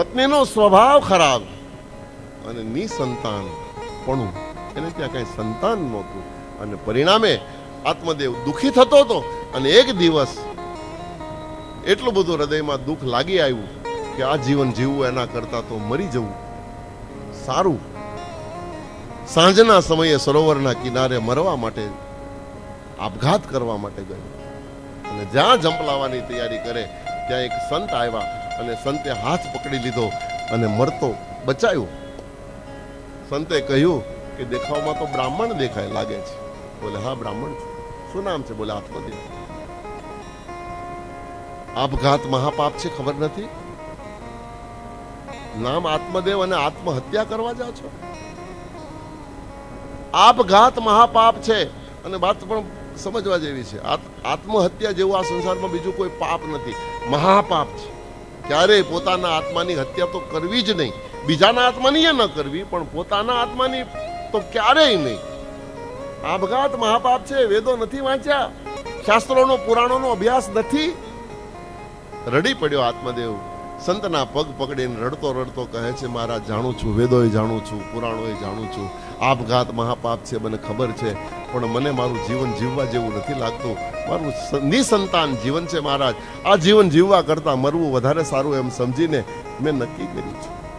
પત્નીનો સ્વભાવ ખરાબ અને નિસંતાન પણ. એને ત્યાં કઈ સંતાન નહોતું. અને પરિણામે આત્મદેવ દુખી થતો હતો અને એક દિવસ એટલું બધું હૃદયમાં દુઃખ લાગી આવ્યું કે આ જીવન જીવવું એના કરતા તો મરી જવું. સારું. સાંજના સમયે સરોવરના કિનારે મરવા માટે, આપઘાત કરવા માટે ગયો. અને જ્યાં જંપલાવાની તૈયારી કરે, ત્યાં એક સંત આવ્યા. અને સંતે હાથ પકડી લીધો અને મરતો બચાવ્યો સંતે કહ્યું કે દેખાવમાં તો બ્રાહ્મણ દેખાય લાગે છે. બોલે, હા, બ્રાહ્મણ છે. શું નામ છે? બોલે, આત્મદેવ. આપઘાત મહાપાપ છે, ખબર નથી? નામ આત્મદેવ અને આત્મહત્યા કરવા જાઓ છો? આપઘાત મહાપાપ છે. અને વાત પણ સમજવા જેવી છે. આત- આત્મહત્યા જેવું આ સંસારમાં બીજું કોઈ પાપ નથી. મહાપાપ છે. ક્યારેય પોતાના આત્માની હત્યા તો કરવી જ નહીં. બીજાના આત્માની એ ન કરવી, પણ પોતાના આત્માની તો ક્યારેય નહીં. આપઘાત મહાપાપ છે, વેદો નથી વાંચ્યા, શાસ્ત્રોનો, પુરાણોનો અભ્યાસ નથી. રડી પડ્યો આત્મદેવ. સંતના પગ પકડીને રડતો રડતો કહે છે મારા જાણું છું, વેદોએ જાણું છું પુરાણોય જાણું છું. આપઘાત મહાપાપ છે, મને ખબર છે, પણ મને મારું જીવન જીવવા જેવું નથી લાગતું. મારું નિસંતાન જીવન છે, મહારાજ. આ જીવન જીવવા કરતાં મરવું વધારે સારું એમ સમજીને મેં નક્કી કર્યું છે.